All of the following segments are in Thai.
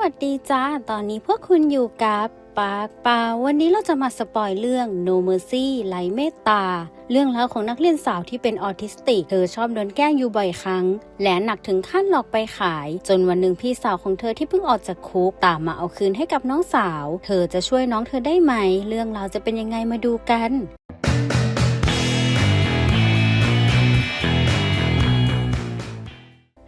วัสดีจ้า ตอนนี้พวกคุณอยู่กับปากปาวันนี้เราจะมาสปอยเรื่อง No Mercy ไหลเมตตา เรื่องราวของนักเรียนสาวที่เป็นออทิสติก เธอชอบโดนแกล้งอยู่บ่อยครั้ง และหนักถึงขั้นหลอกไปขาย จนวันหนึ่งพี่สาวของเธอที่เพิ่งออกจากคุกตามมาเอาคืนให้กับน้องสาว เธอจะช่วยน้องเธอได้ไหม เรื่องราวจะเป็นยังไงมาดูกัน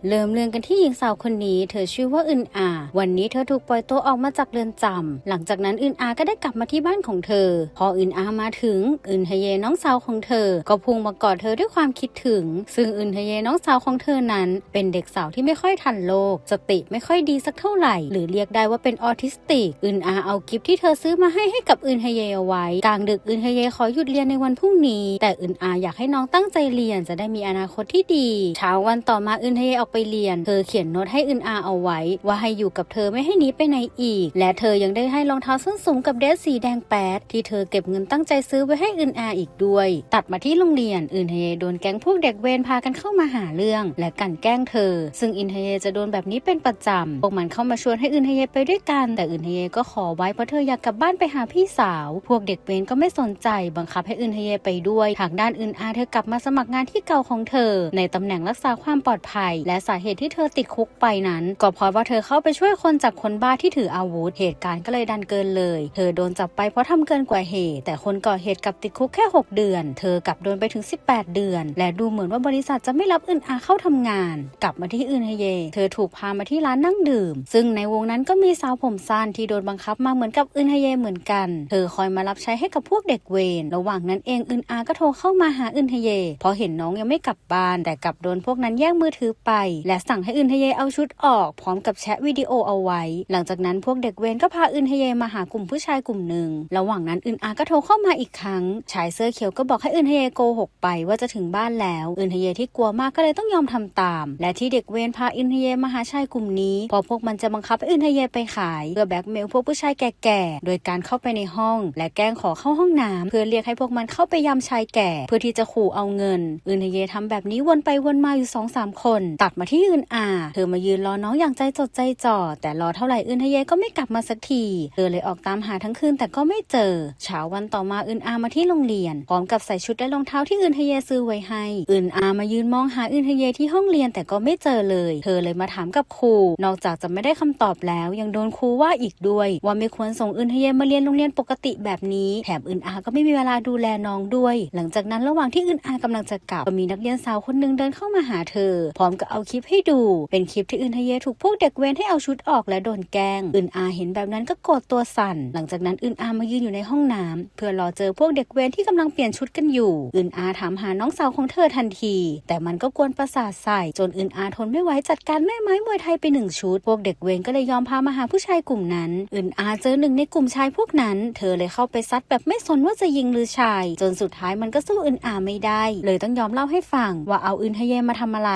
เริ่มเรื่องกันที่หญิงสาวคนนี้ เธอชื่อว่าอึนอา วันนี้เธอถูกปล่อยตัวออกมาจากเรือนจำหลังจากนั้นอึนอาก็ได้กลับมาที่บ้านของเธอ พออึนอามาถึงอึนเฮเยน้องสาวของเธอ ก็พุ่งมากอดเธอด้วยความคิดถึง ซึ่งอึนเฮเยน้องสาวของเธอนั้น เป็นเด็กสาวที่ไม่ค่อยทันโลก สติไม่ค่อยดีสักเท่าไหร่ หรือเรียกได้ว่าเป็นออทิสติกอึนอาเอากิฟต์ที่เธอซื้อมาให้ให้กับอึนเฮเยเอาไว้ กลางดึกอึนเฮเยขอหยุดเรียนในวันพรุ่งนี้ แต่อึนอาอยากให้น้องตั้งใจเรียนจะได้มีอนาคตที่ดีเช้าวันต่อมาอึนเฮเยออกไปเรียน เธอเขียนโน้ตให้อึนอาเอาไว้ ว่าให้อยู่กับเธอไม่ให้หนีไปไหนอีก และเธอยังได้ให้รองเท้าส้นสูงกับเดรสสีแดงแป๊ดที่เธอเก็บเงินตั้งใจซื้อไว้ให้อึนอาอีกด้วย ตัดมาที่โรงเรียนอึนเฮโดนแก๊งพวกเด็กเวรพากันเข้ามาหาเรื่อง และกันแกล้งเธอ ซึ่งอินเฮจะโดนแบบนี้เป็นประจำพวกมันเข้ามาชวนให้อึนเฮไปด้วยกัน แต่อึนเฮก็ขอไว้เพราะเธออยากกลับบ้านไปหาพี่สาว พวกเด็กเวรก็ไม่สนใจบังคับให้อึนเฮไปด้วยทางด้านอึนอาเธอกลับมาสมัครงานที่เก่าของเธอ ในตำแหน่งรักษาความปลอดภัย และสาเหตุที่เธอติดคุกไปนั้น ก็เพราะว่าเธอเข้าไปช่วยคนจับคนบ้าที่ถืออาวุธ เหตุการณ์ก็เลยดันเกินเลย เธอโดนจับไปเพราะทำเกินกว่าเหตุ แต่คนก่อเหตุกับติดคุกแค่ 6 เดือน เธอกลับโดนไปถึง 18 เดือน และดูเหมือนว่าบริษัทจะไม่รับอึนอาเข้าทำงาน กลับมาที่อึนเฮเย เธอถูกพามาที่ร้านนั่งดื่ม ซึ่งในวงนั้นก็มีสาวผมสั้นที่โดนบังคับมาเหมือนกับอึนเฮเยเหมือนกัน เธอคอยมารับใช้ให้กับพวกเด็กเวรระหว่างนั้นเองอึนอาก็โทรเข้ามาหาอึนเฮเยเพราะเห็นน้องยังไม่กลับบ้าน แต่กลับโดนพวกนั้นแย่งมือถือไปและสั่งให้อึนเฮเยเอาชุดออก พร้อมกับแชทวิดีโอเอาไว้ หลังจากนั้นพวกเด็กเวรก็พาอึนเฮเยมาหากลุ่มผู้ชายกลุ่มหนึ่งระหว่างนั้นอึนอาก็โทรเข้ามาอีกครั้งชายเสื้อเขียวก็บอกให้อึนเฮเยโกหกไปว่าจะถึงบ้านแล้วอึนเฮเยที่กลัวมากก็เลยต้องยอมทำตาม และที่เด็กเวรพาอึนเฮเยมาหาชายกลุ่มนี้พอพวกมันจะบังคับอึนเฮเยไปขายเพื่อแบ็กเมลพวกผู้ชายแก่ๆโดยการเข้าไปในห้อง และแกล้งขอเข้าห้องน้ำเพื่อเรียกให้พวกมันเข้าไปยำชายแก่ เพื่อที่จะขู่เอาเงินอึนเฮเยทำแบบนี้วนไปวนมาอยู่สองสามคน ตัดมาที่อึนอาเธอมายืนรอน้องอย่างใจจดใจจ่อแต่รอเท่าไหร่อึนเฮเยก็ไม่กลับมาสักทีเธอเลยออกตามหาทั้งคืนแต่ก็ไม่เจอเช้าวันต่อมาอึนอามาที่โรงเรียนพร้อมกับใส่ชุดและรองเท้าที่อึนเฮเยซื้อไว้ให้อึนอามายืนมองหาอึนเฮเยที่ห้องเรียนแต่ก็ไม่เจอเลย เธอเลยมาถามกับครู นอกจากจะไม่ได้คำตอบแล้ว ยังโดนครูว่าอีกด้วย ว่าไม่ควรส่งอึนเฮเยมาเรียนโรงเรียนปกติแบบนี้แถมอึนอาก็ไม่มีเวลาดูแลน้องด้วย หลังจากนั้นระหว่างที่อึนอากำลังจะกลับก็มีนักเรียนสาวคนหนึงเดินเข้ามาหาเธอ พร้อมกับเอาคลิปให้ดู เป็นคลิปที่อึนเฮเยถูกพวกเด็กเวรให้เอาชุดออกและโดนแกล้งอึนอาเห็นแบบนั้นก็โกรธตัวสั่น หลังจากนั้นอึนอามายืนอยู่ในห้องน้ำเพื่อรอเจอพวกเด็กเวรที่กำลังเปลี่ยนชุดกันอยู่ อึนอาถามหาน้องสาวของเธอทันที แต่มันก็กวนประสาทใส่จนอึนอาทนไม่ไหวจัดการแม่ไม้มวยไทยไปหนึ่งชุด พวกเด็กเวรก็เลยยอมพามาหาผู้ชายกลุ่มนั้น อึนอาเจอหนึ่งในกลุ่มชายพวกนั้น เธอเลยเข้าไปซัดแบบไม่สนว่าจะยิงหรือชาย จนสุดท้ายมันก็สู้อึนอาไม่ได้ เลยต้องยอมเล่าให้ฟังว่าเอาอึนเยมาทำอะไร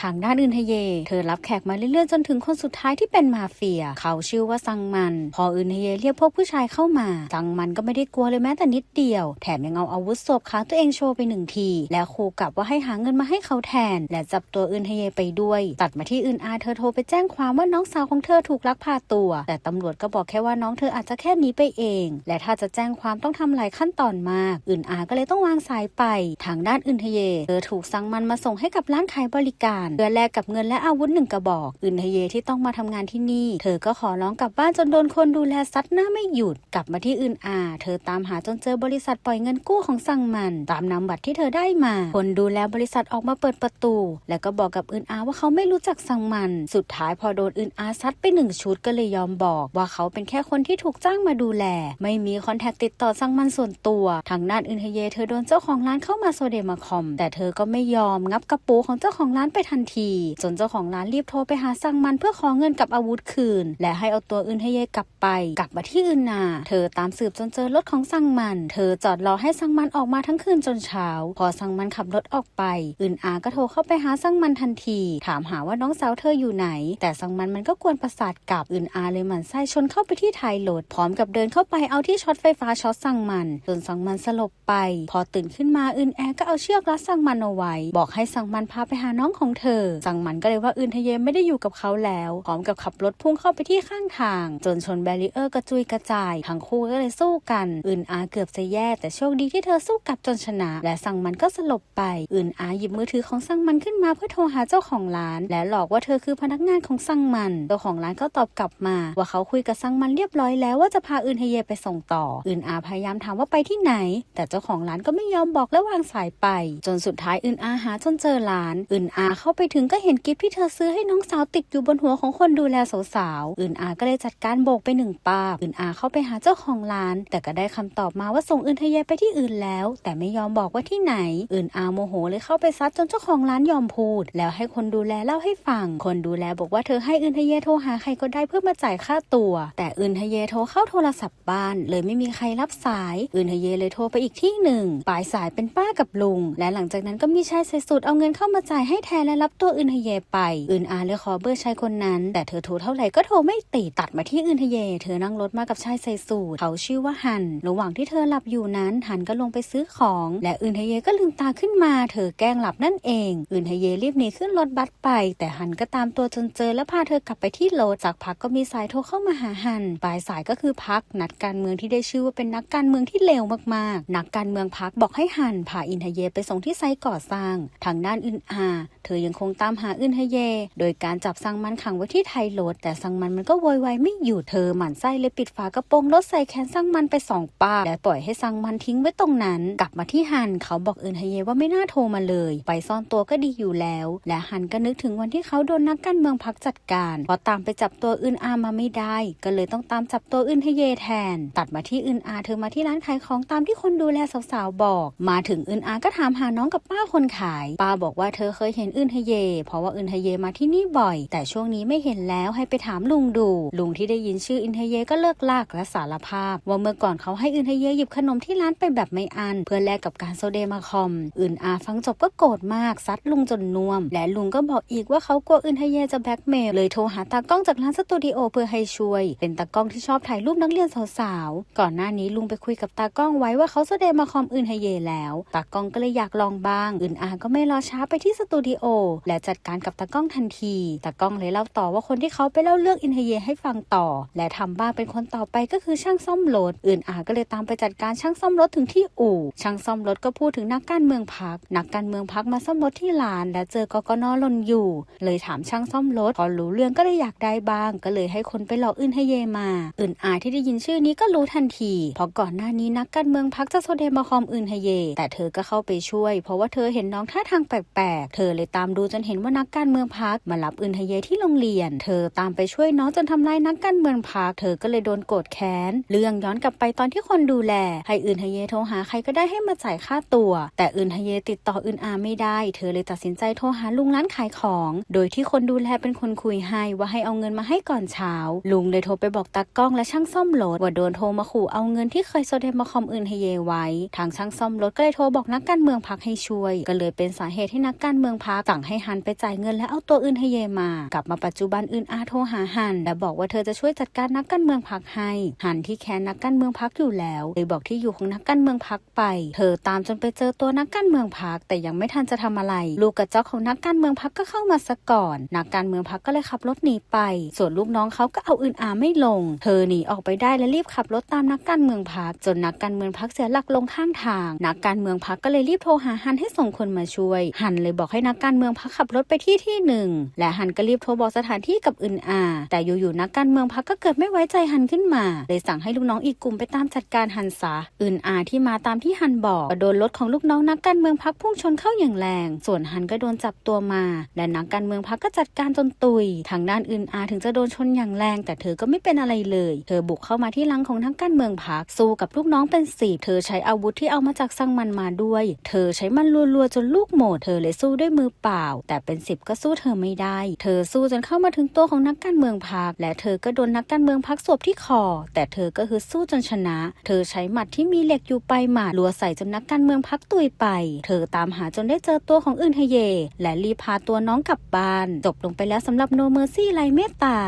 ทางด้านอึนฮเย เธอรับแขกมาเรื่อยๆ จนถึงคนสุดท้ายที่เป็นมาเฟีย เขาชื่อว่าซังมัน พออึนฮเยเรียกพวกผู้ชายเข้ามาซังมันก็ไม่ได้กลัวเลยแม้แต่นิดเดียว แถมยังเอาอาวุธศพขาตัวเองโชว์ไปหนึ่งที แล้วขู่กลับว่าให้หาเงินมาให้เขาแทน และจับตัวอึนฮเยไปด้วย ตัดมาที่อึนอาเธอโทรไปแจ้งความว่าน้องสาวของเธอถูกลักพาตัว แต่ตำรวจก็บอกแค่ว่าน้องเธออาจจะแค่หนีไปเอง และถ้าจะแจ้งความต้องทำหลายขั้นตอนมาก อึนอาก็เลยต้องวางสายไป ทางด้านอึนฮเย เธอถูกซังมันมาส่งให้กับร้านขายบริการเพื่อแลกกับเงินและอาวุธหนึ่งกระบอกอึนฮเยที่ต้องมาทำงานที่นี่ เธอก็ขอร้องกลับบ้านจนโดนคนดูแลซัดหน้าไม่หยุดกลับมาที่อึนอา เธอตามหาจนเจอบริษัทปล่อยเงินกู้ของซังมัน ตามนำบัตรที่เธอได้มา คนดูแลบริษัทออกมาเปิดประตู แล้วก็บอกกับอึนอาว่าเขาไม่รู้จักซังมัน สุดท้ายพอโดนอึนอาซัดไปหนึ่งชุดก็เลยยอมบอก ว่าเขาเป็นแค่คนที่ถูกจ้างมาดูแล ไม่มีคอนแทคติดต่อซังมันส่วนตัวทางด้านอึนฮเย เธอโดนเจ้าของร้านเข้ามาโซเดมาคอม แต่เธอก็ไม่ยอมงับกระปูของเจ้าของร้านไปทันที จนเจ้าของร้านรีบโทรไปหาซังมันเพื่อขอเงินกับอาวุธคืน และให้เอาตัวอึนฮเย่กลับไป กลับมาที่อึนนา เธอตามสืบจนเจอรถของซังมัน เธอจอดรอให้ซังมันออกมาทั้งคืนจนเช้า พอซังมันขับรถออกไปอึนอาก็โทรเข้าไปหาซังมันทันที ถามหาว่าน้องสาวเธออยู่ไหน แต่ซังมันมันก็กวนประสาทกลับอึนอาเลยหมันไส้ชนเข้าไปที่ท้ายรถพร้อมกับเดินเข้าไปเอาที่ช็อตไฟฟ้าช็อตซังมันจนซังมันสลบไป พอตื่นขึ้นมาอึนแอก็เอาเชือกรัดซังมันเอาไว้ บอกให้ซังมันพาไปหาน้องของเธอซังมันก็เลยว่าอึนทเยไม่ได้อยู่กับเขาแล้วพร้อมกับขับรถพุ่งเข้าไปที่ข้างทาง จนชนแบรีเออร์กระจุยกระจาย ทั้งคู่ก็เลยสู้กันอึนอาเกือบจะแย่ แต่โชคดีที่เธอสู้กลับจนชนะ และซังมันก็สลบไปอึนอาหยิบมือถือของซังมันขึ้นมาเพื่อโทรหาเจ้าของร้าน และหลอกว่าเธอคือพนักงานของซังมันเจ้าของร้านก็ตอบกลับมา ว่าเขาคุยกับซังมันเรียบร้อยแล้วว่าจะพาอึนเฮเยไปส่งต่ออึนอาพยายามถามว่าไปที่ไหน แต่เจ้าของร้านก็ไม่ยอมบอกและวางสายไป จนสุดท้ายอึนอาหาจนเจอร้านอึนอาเข้าไปถึงก็เห็นกิฟต์ที่เธอซื้อให้น้องสาวติดอยู่บนหัวของคนดูแลสาวๆอึนอาก็เลยจัดการโบกไปหนึ่งปาบอึนอาเข้าไปหาเจ้าของร้าน แต่ก็ได้คำตอบมาว่าส่งอึนเฮเยไปที่อื่นแล้ว แต่ไม่ยอมบอกว่าที่ไหนอึนอาโมโหเลยเข้าไปซัดจนเจ้าของร้านยอมพูด แล้วให้คนดูแลเล่าให้ฟัง คนดูแลบอกว่าเธอให้อึนเฮเยโทรหาใครก็ได้เพื่อมาจ่ายค่าตัว แต่อึนเฮเยโทรเข้าโทรศัพท์บ้าน เลยไม่มีใครรับสายอึนเฮเยเลยโทรไปอีกที่หนึ่งปลายสายเป็นป้ากับลุง และหลังจากนั้นก็มีชายใส่สูทเอาเงินเข้ามาจ่ายให้แทนและรับตัวอึนเฮเยไป อึนอาเลยขอเบอร์ชายคนนั้น แต่เธอโทรเท่าไหร่ก็โทรไม่ติดตัดมาที่อึนเฮเย เธอนั่งรถมากับชายใส่สูทเขาชื่อว่าฮัน ระหว่างที่เธอหลับอยู่นั้นฮันก็ลงไปซื้อของ และอึนเฮเยก็ลืมตาขึ้นมา เธอแกล้งหลับนั่นเอง อึนเฮเยรีบหนีขึ้นรถบัสไป แต่ฮันก็ตามตัวจนเจอและพาเธอกลับไปที่รถจากพักก็มีสายโทรเข้ามาหาฮันปลายสายก็คือพักนัดการเมืองที่ได้ชื่อว่าเป็นนักการเมืองที่เลวมากๆ นักการเมืองพักบอกให้ฮันพาอินเฮเยไปส่งที่ไซต์ก่อสร้าง ทางด้านอึนอา เธอยังคงตามหาอึนเฮเย โดยการจับซังมันขังไว้ที่ไทยรถแต่ซังมันมันก็โวยวายไม่อยู่เธอหมั่นไส้เลยปิดฝากระโปรงรถใส่แขนซังมันไปสองปาและปล่อยให้ซังมันทิ้งไว้ตรงนั้น กลับมาที่ฮันเขาบอกอึนเฮเยว่าไม่น่าโทรมาเลย ไปซ่อนตัวก็ดีอยู่แล้ว และฮันก็นึกถึงวันที่เขาโดนนักการเมืองพักจัดการพอตามไปจับตัวอึนอามาไม่ได้ ก็เลยต้องตามจับตัวอึนเฮเยแทน ตัดมาที่อึนอาเธอมาที่ร้านขายของตามที่คนดูแลสาวๆบอก มาถึงอึนอาก็ถามหาน้องกับป้าคนขาย ป้าบอกว่าเธอเคยเห็นอึนเฮเย เพราะว่าอึนฮเยมาที่นี่บ่อย แต่ช่วงนี้ไม่เห็นแล้วให้ไปถามลุงดู ลุงที่ได้ยินชื่ออึนฮเยก็เลิกลากและสารภาพ ว่าเมื่อก่อนเขาให้อึนฮเยหยิบขนมที่ร้านไปแบบไม่อัน เพื่อแลกกับการโซเดมาคอม อึนอาฟังจบก็โกรธมากซัดลุงจนน่วม และลุงก็บอกอีกว่าเขากลัวอึนฮเยจะแบล็กเมลเลยโทรหาตากล้องจากร้านสตูดิโอเพื่อให้ช่วย เป็นตากล้องที่ชอบถ่ายรูปนักเรียนสาวๆ ก่อนหน้านี้ลุงไปคุยกับตากล้องไว้ว่าเขาแสดงมาคอมอึนเฮเยแล้ว ตากล้องก็เลยอยากลองบ้างอึนอาก็ไม่รอช้าไปที่สตูดิโอและจัดการกับตากล้องทันทีตากล้องเลยเล่าต่อว่าคนที่เขาไปเล่าเรื่องอินเฮเยให้ฟังต่อ และทำบ้างเป็นคนต่อไปก็คือช่างซ่อมรถอึนอาก็เลยตามไปจัดการช่างซ่อมรถถึงที่อู่ ช่างซ่อมรถก็พูดถึงนักการเมืองพัก นักการเมืองพักมาซ่อมรถที่ร้าน และเจอกกนหล่นอยู่ เลยถามช่างซ่อมรถพอรู้เรื่องก็เลยอยากได้บ้าง ก็เลยให้คนไปหลอกอึนเฮเยมาอึนอาที่ได้ยินชื่อนี้ก็รู้ทันที เพราะก่อนหน้านี้นักการเมืองพักจะโซเดมาคอมอึนเฮเย แต่เธอก็เข้าไปช่วย เพราะว่าเธอเห็นน้องท่าทางแปลกๆ เธอเลยตามดูจนเห็นว่านักการเมืองพักมารับอึนเฮเยที่โรงเรียน เธอตามไปช่วยน้องจนทำลายนักการเมืองพักเธอก็เลยโดนโกรธแค้น เรื่องย้อนกลับไปตอนที่คนดูแล ให้อึนเฮเยโทรหาใครก็ได้ให้มาจ่ายค่าตัว แต่อึนเฮเยติดต่ออึนอาไม่ได้ เธอเลยตัดสินใจโทรหาลุงร้านขายของ โดยที่คนดูแลเป็นคนคุยให้ว่าให้เอาเงินมาให้ก่อนเช้า ลุงเลยโทรไปบอกตากล้องและช่างซ่อมรถว่าโดนโทรมาขู่เอาเงินที่เคยโซเดมาคอมอึนเฮเยไว้ ทางช่างซ่อมรถก็เลยโทรบอกนักการเมืองพักให้ช่วย ก็เลยเป็นสาเหตุที่นักการเมืองพักสั่งให้ฮันไปจ่ายเงินและเอาตัวอึนเฮเยมา กลับมาปัจจุบันอึนอาโทรหาฮันและบอกว่าเธอจะช่วยจัดการนักการเมืองพักให้ฮันที่แค้นนักการเมืองพักอยู่แล้วเลยบอกที่อยู่ของนักการเมืองพักไป เธอตามจนไปเจอตัวนักการเมืองพักแต่ยังไม่ทันจะทำอะไร ลูกกระจอกของนักการเมืองพักก็เข้ามาซะก่อน นักการเมืองพักก็เลยขับรถหนีไป ส่วนลูกน้องเขาก็เอาอึนอาไม่ลง เธอหนีออกไปได้และรีบขับรถตามนักการเมืองพักจนนักการเมืองพักเสียหลักลงข้างทาง นักการเมืองพักก็เลยรีบโทรหาฮันให้ส่งคนมาช่วย ฮันเลยบอกให้นักการเมืองพักขับรถไปที่ที่หนึ่งและฮันก็รีบโทรบอกสถานที่กับอึนอา แต่อยู่ๆนักการเมืองพักก็เกิดไม่ไว้ใจฮันขึ้นมา เลยสั่งให้ลูกน้องอีกกลุ่มไปตามจัดการฮันซะอึนอาที่มาตามที่ฮันบอกก็โดนรถของลูกน้องนักการเมืองพักพุ่งชนเข้าอย่างแรง ส่วนฮันก็โดนจับตัวมา และนักการเมืองพักก็จัดการจนตุย ทางด้านอึนอาถึงจะโดนชนอย่างแรง แต่เธอก็ไม่เป็นอะไรเลย เธอบุกเข้ามาที่ลังของนักการเมืองพักสู้กับลูกน้องเป็นสิบเธอใช้อาวุธที่เอามาจากซังมันมาด้วย เธอใช้มันรัวๆจนลูกหมด เธอเลยสู้ด้วยมือเปล่าแต่เป็นสิบก็สู้เธอไม่ได้ เธอสู้จนเข้ามาถึงตัวของนักการเมืองพักและเธอก็โดนนักการเมืองพักสวบที่คอ แต่เธอก็คือสู้จนชนะ เธอใช้หมัดที่มีเหล็กอยู่ไปหมัดลัวใส่จนนักการเมืองพักตุยไป เธอตามหาจนได้เจอตัวของอึนเฮเย และรีพาตัวน้องกลับบ้าน จบลงไปแล้วสำหรับโนเมอร์ซี่ไรเมตตา